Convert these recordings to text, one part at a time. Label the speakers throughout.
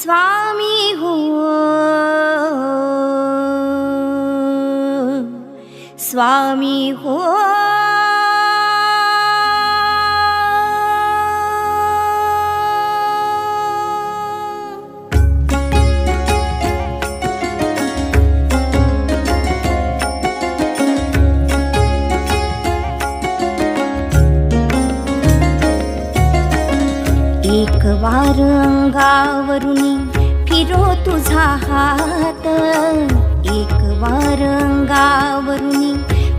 Speaker 1: स्वामी हो। स्वामी हो। एकवार एकवारी फिरो तुझा हात. एक वार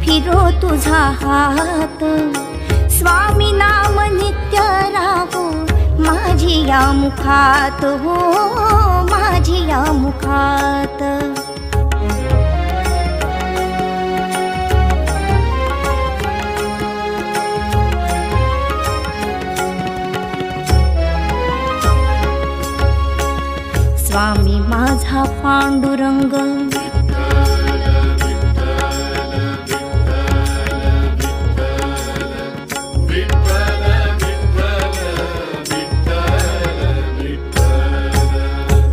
Speaker 1: फिरो तुझा हात. स्वामी नाम नित्य राहो माझी या मुखात हो माझी या मुखात. पांडुरंग.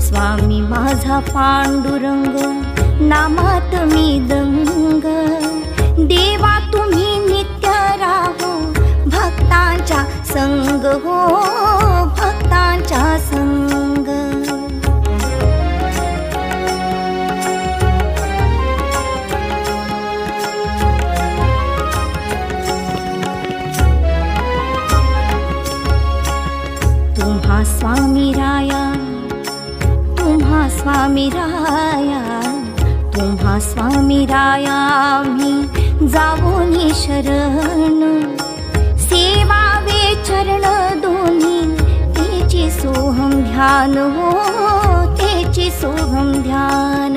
Speaker 1: स्वामी माझा पांडुरंग नामात मी दंग. देवा तुम्ही नित्य राहो भक्तांच्या संग हो भक्तांच्या तुम्हा स्वामी राया मी जावोनी शरण. सेवावे चरण दोन्ही तेची सोहम ध्यान हो तेची सोहम ध्यान.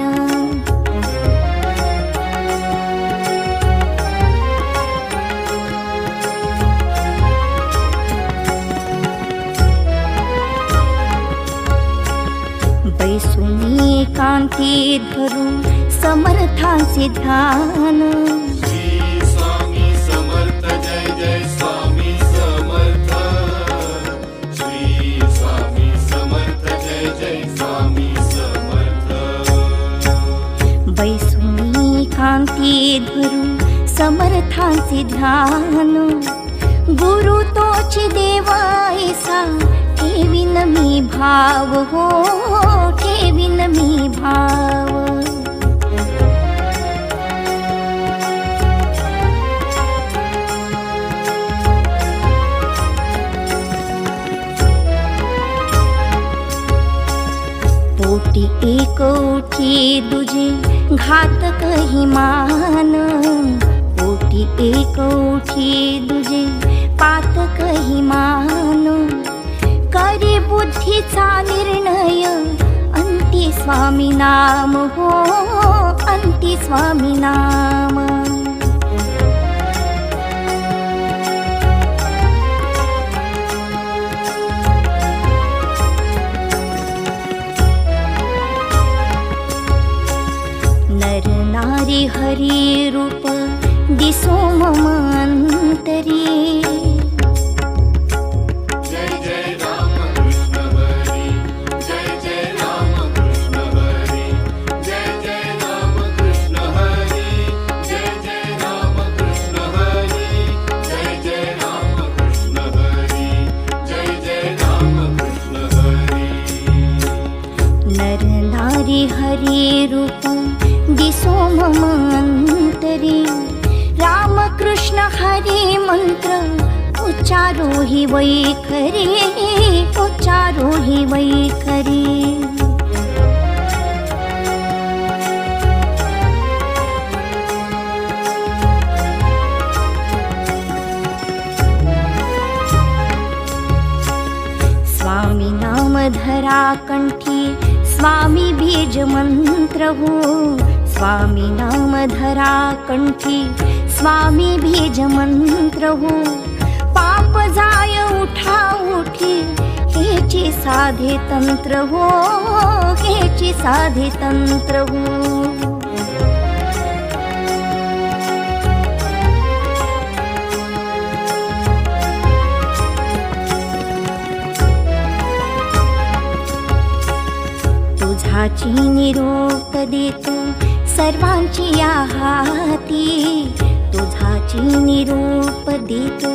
Speaker 1: बैसुनी कांती धरून समर्था ध्यान.
Speaker 2: स्वामी समर्थ जय जय स्वामी समर्थ श्री स्वामी समर्थ जय जय स्वामी समर्थ
Speaker 1: बैसुनी कांती धरून समर्थांचे ध्यान. गुरु तोची देवायसा ठेवीन मी भाव हो ठेवीन मी भाव. पोटी एक उठी दुजे घातक हिमान. ओटी एक उठी दुजे पातक हिमान. करी बुद्धीचा निर्णय अंती स्वामी नाम हो अंती स्वामी नाम. हरी रूप दिसो मम अंतरी
Speaker 2: हरी
Speaker 1: रूप दिसो मम हरी हि वैखरी स्वामी नाम धरा कंठी स्वामी बीज मंत्र हो स्वामी नाम धरा कंठी स्वामी बीज मंत्र हो पाप जाय उठा उठी हेची साधे तंत्र हो हेची साधे तंत्र हो तुझाची निरोप देतो सर्वांची या तुझाची निरूप देतो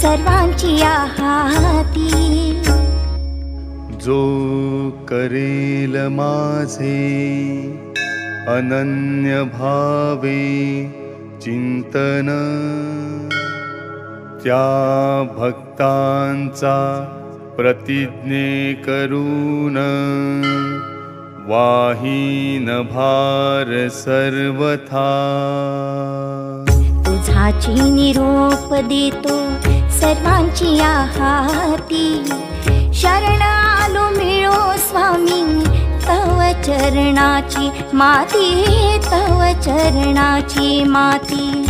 Speaker 1: सर्वांची या
Speaker 3: जो करेल माझे अनन्य भावे चिंतन त्या भक्तांचा प्रतिज्ञे करून वाहीन भार सर्वथा।
Speaker 1: तुझाची निरोप देतो सर्वांची आहाती। हाती शरण आलो मिळो स्वामी तव चरणाची माती तव चरणाची माती।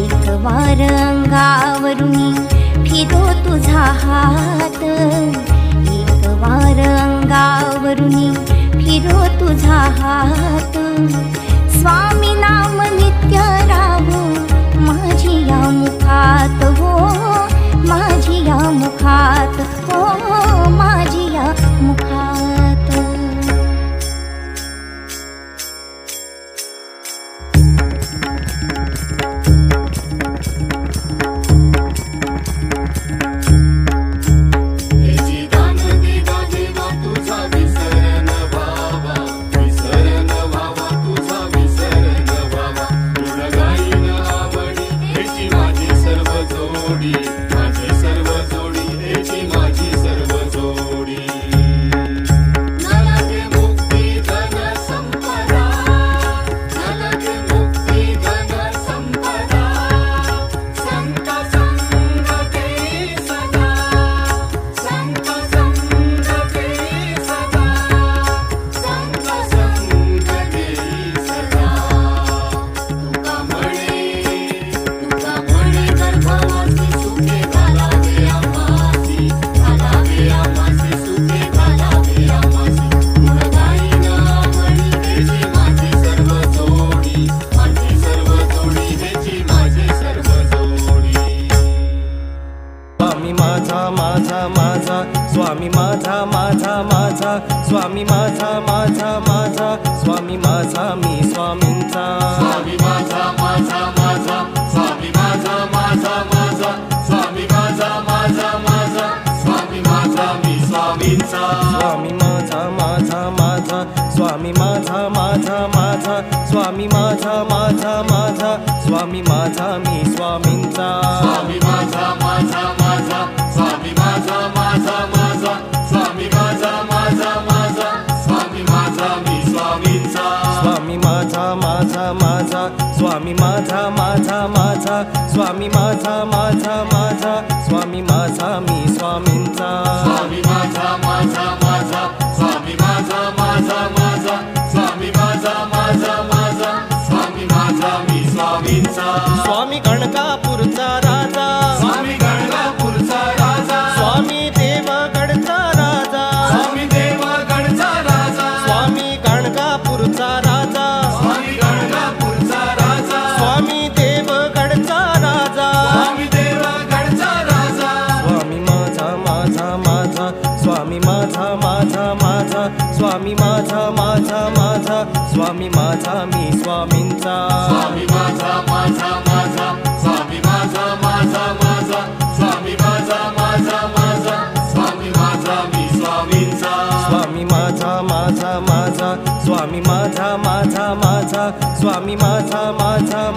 Speaker 1: एक वार अंगावरून फिरो तुझा हात। एक वार अंगावरून फिरो तुझा हात. स्वामी नाम माझा माझा
Speaker 4: स्वामी माझा माझा माझा स्वामी माझा मी स्वामींचा
Speaker 2: स्वामी माझा माझा माझा स्वामी माझा माझा माझा स्वामी माझा माझा माझा स्वामी माझा मी स्वामींचा
Speaker 4: स्वामी माझा माझा माझा स्वामी माझा माझा माझा स्वामी माझा माझा माझा स्वामी माझा
Speaker 2: माझा माझा. स्वामी माझा मी स्वामींचा.
Speaker 4: स्वामी माझा माझा माझा. स्वामी माझा माझा माझा. स्वामी माझा माझा माझा. स्वामी माझा मी स्वामींचा.
Speaker 2: स्वामी माझा माझा माझा. स्वामी माझा माझा माझा. स्वामी माझा माझा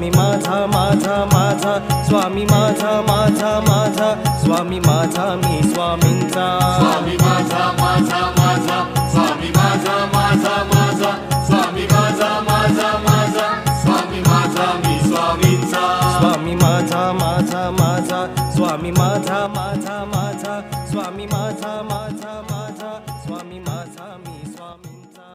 Speaker 2: स्वामी माझा
Speaker 4: माझा माझा स्वामी माझा माझा माझा स्वामी माझा मी स्वामींचा
Speaker 2: स्वामी माझा माझा माझा स्वामी माझा माझा माझा स्वामी माझा माझा माझा स्वामी माझा मी स्वामींचा
Speaker 4: स्वामी माझा माझा माझा स्वामी माझा माझा माझा स्वामी माझा